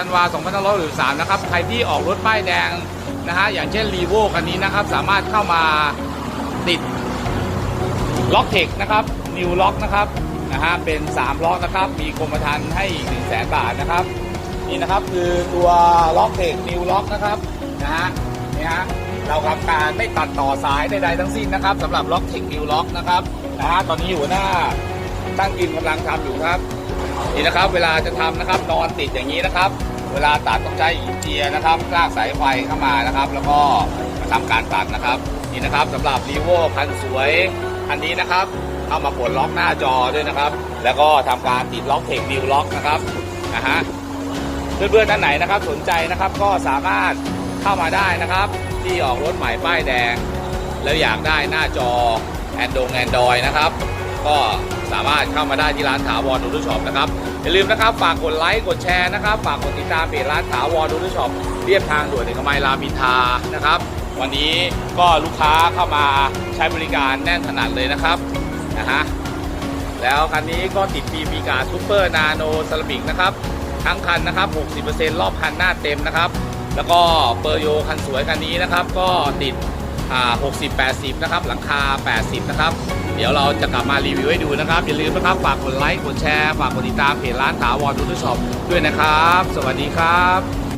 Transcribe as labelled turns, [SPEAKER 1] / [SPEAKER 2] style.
[SPEAKER 1] ธันวา2563นะครับ ใครที่ออกรถป้ายแดงนะฮะ อย่างเช่นรีโวคันนี้นะครับ สามารถเข้ามาติดล็อกเทคนะครับ นิวล็อกนะครับ นะฮะ เป็น 3 ล็อกนะครับ มีกรมธรรม์ให้อีก1 0 0 0 0แบาทนะครับ นี่นะครับคือตัวล็อกเทคนิวล็อกนะครับ นะฮะ นี่ฮะ เราทำการไม่ตัดต่อสายใดๆทั้งสิ้นนะครับสำหรับล็อกเทคนิวล็อกนะครับ นะฮะ ตอนนี้อยู่หน้า ตั้งกินกำลังทำอยู่ครับ นี่นะครับ เวลาจะทำนะครับนอนติดอย่างนี้นะครับ เวลาตัดต้องใช้อีเจียนะครับลากสายไฟเข้ามานะครับ แล้วก็มาทำการตัดนะครับ นี่นะครับสำหรับรีโวคันสวยคันนี้นะครับเข้ามาปลดล็อกหน้าจอด้วยนะครับ แล้วก็ทำการติดล็อกเทคนิวล็อกนะครับนะฮะเพื่อนๆท่านไหนนะครับ สนใจนะครับก็สามารถเข้ามาได้นะครับ ที่ออกรถใหม่ป้ายแดง แล้วอยากได้หน้าจอแอนดงแอนดรอยนะครับ ก็ สามารถเข้ามาได้ที่ร้านถาวรดูดูช็อปนะครับอย่าลืมนะครับฝากกดไลค์กดแชร์นะครับฝากกดติดตามเพจร้านถาวรดูดูช็อปเรียบทางด่วนเอกมัยรามอินทรานะครับ วันนี้ก็ลูกค้าเข้ามาใช้บริการแน่นขนาดเลยนะครับนะฮะแล้วคันนี้ก็ติดปีมีกาซูเปอร์นาโนซาลามิกนะครับทั้งคันนะครับ 60%รอบคันหน้าเต็มนะครับ แล้วก็เปอร์โยคันสวยคันนี้นะครับ ก็ติด 60 80 นะครับ หลังคา 80 นะครับ เดี๋ยวเราจะกลับมารีวิวให้ดูนะครับ อย่าลืมนะครับ ฝากกดไลค์ กดแชร์ ฝากกดติดตามเพจร้านถาวรดูทูช็อปด้วยนะครับ สวัสดีครับ